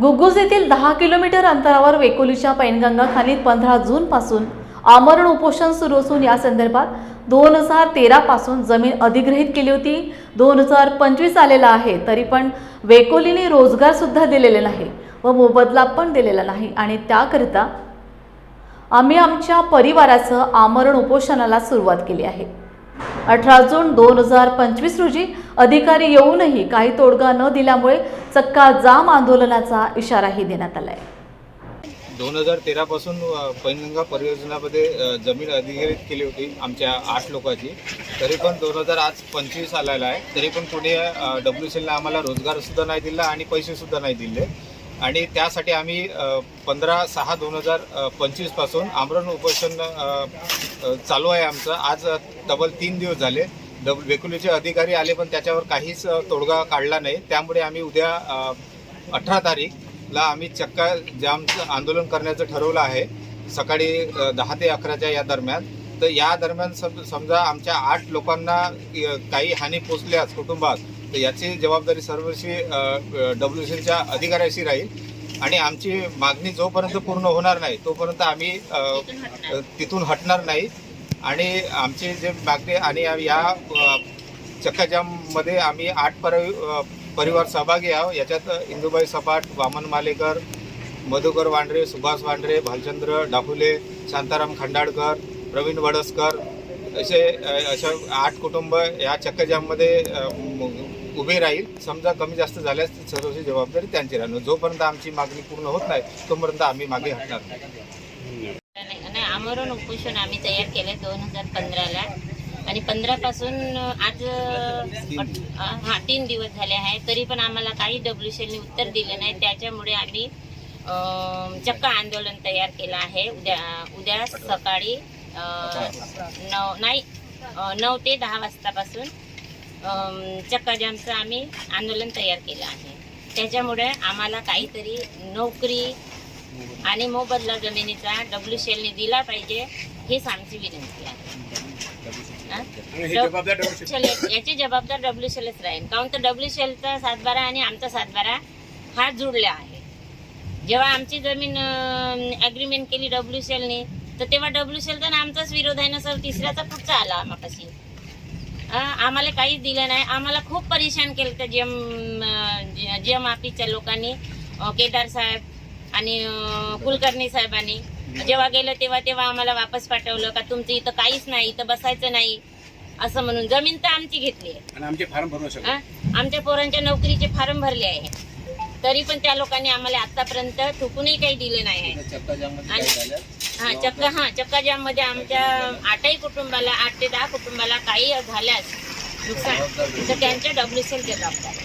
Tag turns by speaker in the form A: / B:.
A: गुगुज येथील दहा किलोमीटर अंतरावर वेकोलीच्या पैनगंगा खाली पंधरा जूनपासून आमरण उपोषण सुरू असून या संदर्भात दोन हजार तेरापासून जमीन अधिग्रहित केली होती. दोन हजार पंचवीस आलेला आहे तरी पण वेकोलीने रोजगारसुद्धा दिलेले नाही व मोबदला पण दिलेला नाही. आणि त्याकरिता आम्ही आमच्या परिवारासह आमरण उपोषणाला सुरुवात केली आहे. अठरा जून दोन हजार पंचवीस रोजी अधिकारी येऊनही काही तोडगा न दिल्यामुळे चक्का जाम आंदोलनाचा इशाराही देण्यात आलाय.
B: दोन हजार तेरापासून अ, पैनगंगा परियोजनामध्ये जमीन अधिग्रहित केली होती आमच्या आठ लोकांची. तरी पण दोन हजार आज पंचवीस आलेला आहे. तरी पण पुढे डब्ल्यू सीला आम्हाला रोजगारसुद्धा नाही दिला आणि पैसेसुद्धा नाही दिले. आणि त्यासाठी आम्ही पंधरा सहा दोन हजार पंचवीसपासून आमरण उपोषण चालू आहे आमचं. आज तब्बल तीन दिवस झाले. डब वेकुलीचे अधिकारी आले पण त्याच्यावर काहीच तोडगा काढला नाही. त्यामुळे आम्ही उद्या अठरा तारीखला आम्ही चक्का जामचं आंदोलन करण्याचं ठरवलं आहे. सकाळी दहा ते अकराच्या या दरम्यान. तर या दरम्यान सम समजा आमच्या आठ लोकांना काही हानी पोचल्यास कुटुंबात तर याची जबाबदारी सर्वशी डब्ल्यू सीच्या अधिकाऱ्याशी राहील. आणि आमची मागणी जोपर्यंत पूर्ण होणार नाही तोपर्यंत आम्ही तिथून हटणार नाही. आणि आमची जे मागणी आणि या चक्काजाममध्ये आम्ही आठ पर परिवार सहभागी आहोत. याच्यात इंदुबाई सपाट वामन मालेकर मधुकर वांड्रे सुभाष वांढरे भालचंद्र डाफुले शांताराम खंडाळकर प्रवीण वडसकर असे अशा आठ कुटुंब या चक्काजाममध्ये उभे राहील. समजा कमी जास्त झाल्यास सर्वची जबाबदारी त्यांची राहणार. जोपर्यंत आमची मागणी पूर्ण होत नाही तोपर्यंत आम्ही मागे हटणार नाही.
C: आमरण उपोषण आम्ही तयार केले दोन हजार पंधराला. आणि पंधरापासून आज हा तीन दिवस झाले आहे. तरी पण आम्हाला काही डब्ल्यू नी उत्तर दिले नाही. त्याच्यामुळे आम्ही चक्का आंदोलन तयार केलं आहे. उद्या उद्या सकाळी नऊ नाही नऊ ते दहा वाजतापासून अं, चक्का जामचं आम्ही आंदोलन तयार केलं आहे. त्याच्यामुळे आम्हाला काहीतरी नोकरी आणि मोबदला जमिनीचा डब्ल्यू शेलने दिला पाहिजे हेच आमची विनंती आहे. याची जबाबदार डब्ल्यू शेलच राहील. काऊन तर डब्ल्यू शेलचा सातबारा आणि आमचा सातबारा हा जुळला आहे. जेव्हा आमची जमीन ॲग्रीमेंट केली डब्ल्यू शेलने तर तेव्हा डब्ल्यू शेलचा आणि आमचाच विरोध आहे ना सर? तिसऱ्याचा पुढचा आला आम्हापाशी. हा, आम्हाला काहीच दिलं नाही. आम्हाला खूप परेशान केलं त्या जिएम जिएम ऑफिसच्या लोकांनी केदार साहेब आणि कुलकर्णी साहेबांनी जेव्हा गेलं तेव्हा तेव्हा आम्हाला वापस पाठवलं का तुमचं इथं काहीच नाही इथं बसायचं नाही असं म्हणून जमीन तर आमची घेतली आहे.
D: आणि आमचे फार्म भरू शकतो?
C: आमच्या पोरांच्या नोकरीचे फार्म भरले आहे. तरी पण त्या लोकांनी आम्हाला आतापर्यंत थुकूनही काही दिले नाही आहे. आणि हा चक्का हा चक्का आमच्या आठही कुटुंबाला आठ ते दहा कुटुंबाला काही झाल्यास नुकसान तर त्यांच्या डब्ल्यू सेल जबाबदार